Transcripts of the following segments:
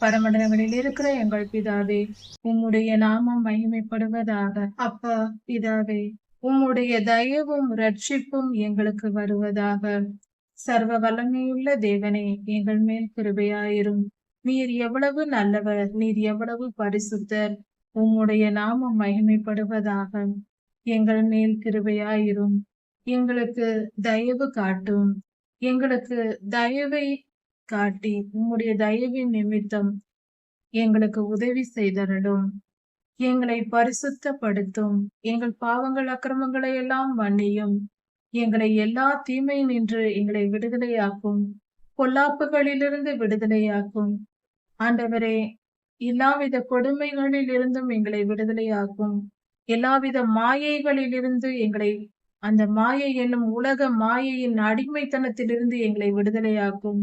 பரமண்டலங்களில் இருக்கிற எங்கள் பிதாவே உம்முடைய நாமம் மகிமைப்படுவதாக. அப்பா பிதாவே உம்முடைய தயவும் ரட்சிப்பும் எங்களுக்கு வருவதாக. சர்வ வல்லமையுள்ள தேவனே எங்கள் மேல் கிருபையாயிரும். நீர் எவ்வளவு நல்லவர் நீர் எவ்வளவு பரிசுத்தர். உம்முடைய நாமம் மகிமைப்படுவதாக. எங்கள் மேல் கிருபையாயிரும். எங்களுக்கு தயவு காட்டும். எங்களுக்கு தயவை காட்டி உம்முடைய தயவின் நிமித்தம் எங்களுக்கு உதவி செய்தரலும் எங்களை பரிசுத்தப்படுத்தும். எங்கள் பாவங்கள் அக்கிரமங்களை எல்லாம் மன்னியும். எங்களை எல்லா தீமை நின்று எங்களை விடுதலையாக்கும். பொல்லாப்புகளிலிருந்து விடுதலையாக்கும். ஆண்டவரே எல்லாவித கொடுமைகளில் இருந்தும் எங்களை விடுதலையாக்கும். எல்லாவித மாயைகளிலிருந்து எங்களை அந்த மாயை என்னும் உலக மாயையின் அடிமைத்தனத்திலிருந்து எங்களை விடுதலையாக்கும்.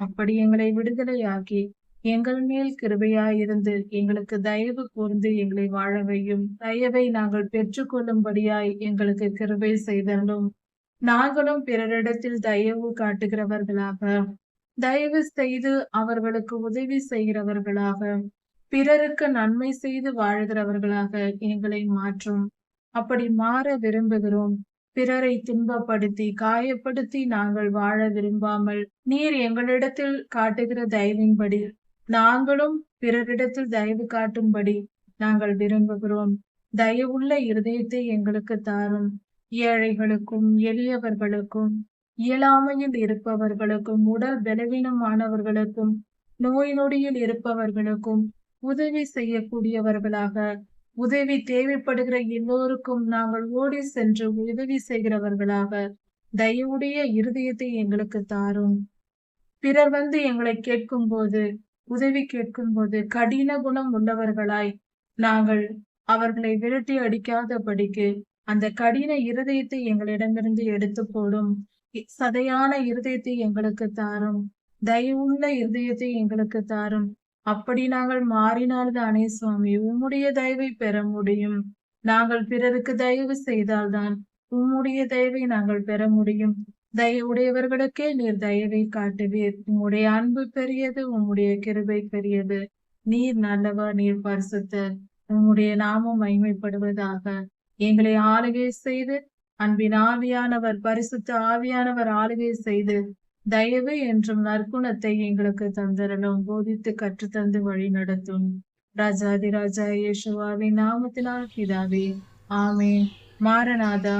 அப்படி எங்களை விடுதலையாக்கி எங்கள் மேல் கிருபையாயிருந்து எங்களுக்கு தயவு கூர்ந்து எங்களை வாழ வையும். தயவை நாங்கள் பெற்றுக்கொள்ளும்படியாய் எங்களுக்கு கிருபை செய்தலும் நாங்களும் பிறரிடத்தில் தயவு காட்டுகிறவர்களாக தயவு செய்து அவர்களுக்கு உதவி செய்கிறவர்களாக பிறருக்கு நன்மை செய்து வாழ்கிறவர்களாக எங்களை மாற்றும். அப்படி மாற விரும்புகிறோம். பிறரை துன்பப்படுத்தி காயப்படுத்தி நாங்கள் வாழ விரும்பாமல் நீர் எங்களிடத்தில் காட்டுகிற தயவின்படி நாங்களும் பிறரிடத்தில் தயவு காட்டும்படி நாங்கள் விரும்புகிறோம். தயவுள்ள இருதயத்தை எங்களுக்கு தாரும். ஏழைகளுக்கும் எளியவர்களுக்கும் இயலாமையில் இருப்பவர்களுக்கும் உடல் பலவீனமானவர்களுக்கும் நோய் நொடியில் இருப்பவர்களுக்கும் உதவி செய்யக்கூடியவர்களாக உதவி தேவைப்படுகிற எல்லோருக்கும் நாங்கள் ஓடி சென்று உதவி செய்கிறவர்களாக தயவுடைய இருதயத்தை எங்களுக்கு தாரும். பிறர் வந்து எங்களை கேட்கும் போது உதவி கேட்கும் போது கடின குணம் உள்ளவர்களாய் நாங்கள் அவர்களை விரட்டி அடிக்காதபடிக்கு அந்த கடின இருதயத்தை எங்களிடமிருந்து எடுத்து போடும். சதையான இருதயத்தை எங்களுக்கு தாரும். தயவுள்ள இருதயத்தை எங்களுக்கு தாரும். அப்படி நாங்கள் மாறினால்தானே சுவாமி. உம்முடைய தயவை பெற முடியும். நாங்கள் பிறருக்கு தயவு செய்தால்தான் உம்முடைய தயவை நாங்கள் பெற முடியும். தயவுடையவர்களுக்கே நீர் தயவை காட்டுவீர். உம்முடைய அன்பு பெரியது உம்முடைய கிருபை பெரியது. நீர் நல்லவர் நீர் பரிசுத்தர் உம்முடைய நாமம் மகிமைப்படுவதாக. எங்களை ஆளுகை செய்து அன்பின் ஆவியானவர் பரிசுத்த ஆவியானவர் ஆளுகை செய்து தயவு என்றும் நற்குணத்தை எங்களுக்கு தந்தரலும் போதித்து கற்றுத்தந்து வழி நடத்தும். ராஜாதி ராஜா இயேசுவாவின் நாமத்தினால் பிதாவே. ஆமே மாரநாதா